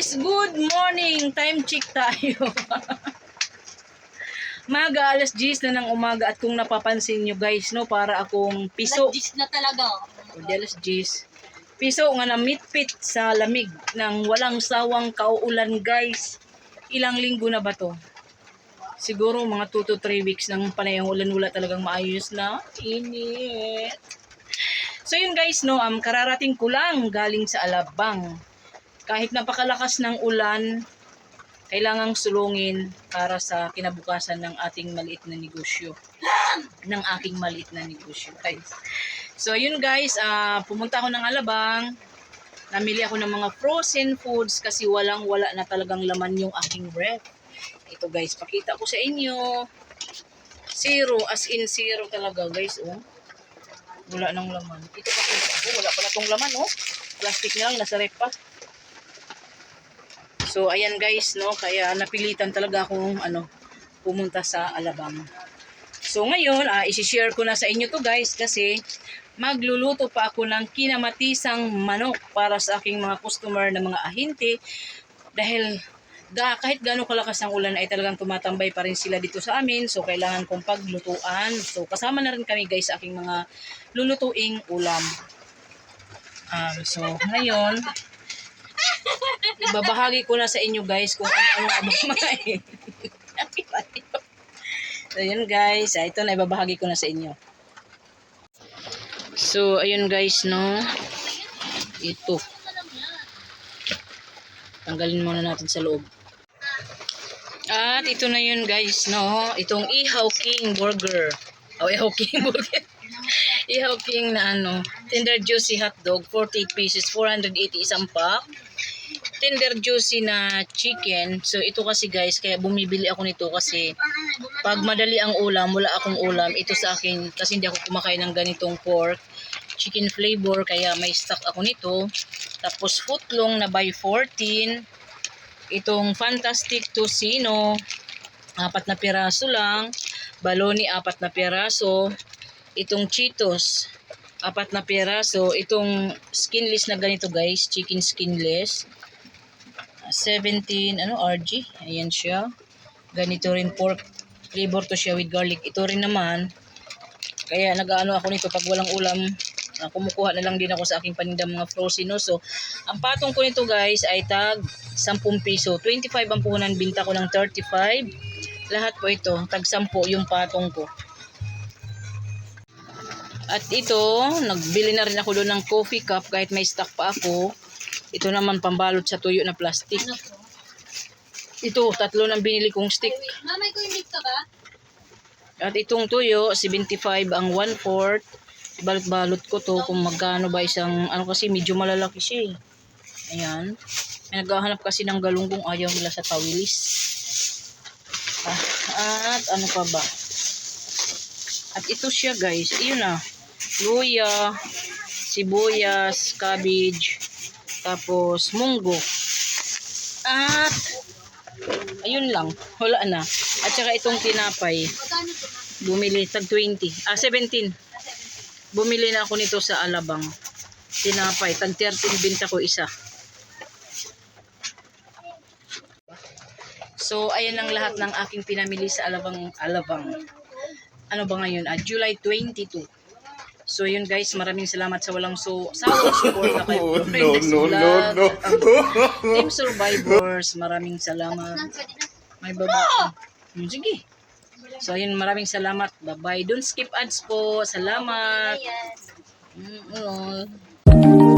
guys, good morning. Time check tayo. Maga, alas 10 na ng umaga at kung napapansin nyo guys, no, para akong piso. Nag-gis na talaga. O, di alas 10. Piso nga namitpit sa lamig ng walang sawang kauulan guys. Ilang linggo na ba to? Siguro mga 2 to 3 weeks nang panay ang ulan wala talagang maayos na init. So yun guys, no, um, kararating ko lang galing sa Alabang. Kahit napakalakas ng ulan, kailangang sulungin para sa kinabukasan ng ating maliit na negosyo. ng aking maliit na negosyo, guys. So, yun guys, ah, pumunta ako ng Alabang. Namili ako ng mga frozen foods kasi walang-wala na talagang laman yung aking ref. Ito guys, pakita ko sa inyo. Zero, as in zero talaga guys, oh. Wala nang laman. Ito kasi, oh, wala pala tong laman, oh. Plastic na lang, nasa ref pa. So, ayan guys, no, kaya napilitan talaga akong, ano, pumunta sa Alabang. So, ngayon, ah, isi-share ko na sa inyo to guys kasi magluluto pa ako ng kinamatisang manok para sa aking mga customer na mga ahinte dahil ga, kahit gaano kalakas ang ulan ay talagang tumatambay pa rin sila dito sa amin. So kailangan kong paglutuan. So kasama na rin kami guys sa aking mga lulutuing ulam. Um, so ngayon ibabahagi ko na sa inyo guys kung ano-ano ang mga So, yun guys. Ah, ito na ibabahagi ko na sa inyo. So, ayun guys, no. Ito. Tanggalin muna natin sa loob. At ito na yun guys, no. Itong Ihaw King Burger. O, oh, Ihaw King Burger. Ihaw King na ano. Tender juicy hotdog, 48 pieces, 480 isang pack tender juicy na chicken. So ito kasi guys, kaya bumibili ako nito kasi pag madali ang ulam, wala akong ulam, ito sa akin kasi hindi ako kumakain ng ganitong pork. Chicken flavor, kaya may stock ako nito. Tapos footlong na by 14. Itong Fantastic Tocino, apat na piraso lang. Baloni, apat na piraso. Itong Cheetos, apat na piraso. Itong skinless na ganito guys, chicken skinless. 17, ano, RG. Ayan siya. Ganito rin pork flavor to siya with garlic. Ito rin naman. Kaya nag-ano ako nito pag walang ulam. Uh, kumukuha na lang din ako sa aking paninda mga frozen. No? So, ang patong ko nito guys ay tag 10 piso. 25 ang puhunan. Binta ko ng 35. Lahat po ito. Tag 10 yung patong ko. At ito, nagbili na rin ako doon ng coffee cup kahit may stock pa ako. Ito naman pambalot sa tuyo na plastic. Ano to? Ito, tatlo ng binili kong stick. Mamay ko yung ka ba? At itong tuyo, 75 ang 1/4. Balot-balot ko to kung magkano ba isang, ano kasi medyo malalaki siya eh. Ayan. May naghahanap kasi ng galunggong ayaw nila sa tawilis. Ah, at ano pa ba? At ito siya guys. Iyon na. Luya, sibuyas, cabbage, tapos munggo. At ayun lang. Wala na. At saka itong tinapay. Bumili tag 20. Ah, 17. Bumili na ako nito sa Alabang. Tinapay. Tag 13 binta ko isa. So, ayan ang lahat ng aking pinamili sa Alabang. Alabang. Ano ba ngayon? Ah, July 22. So, yun guys. Maraming salamat sa walang so sawang support na kayo. Oh, no, no, no, no. Team Survivors. Maraming salamat. May babae. Hmm, sige. So, ayun, maraming salamat. Bye-bye. Don't skip ads po. Salamat. Ayan. Mm, ano.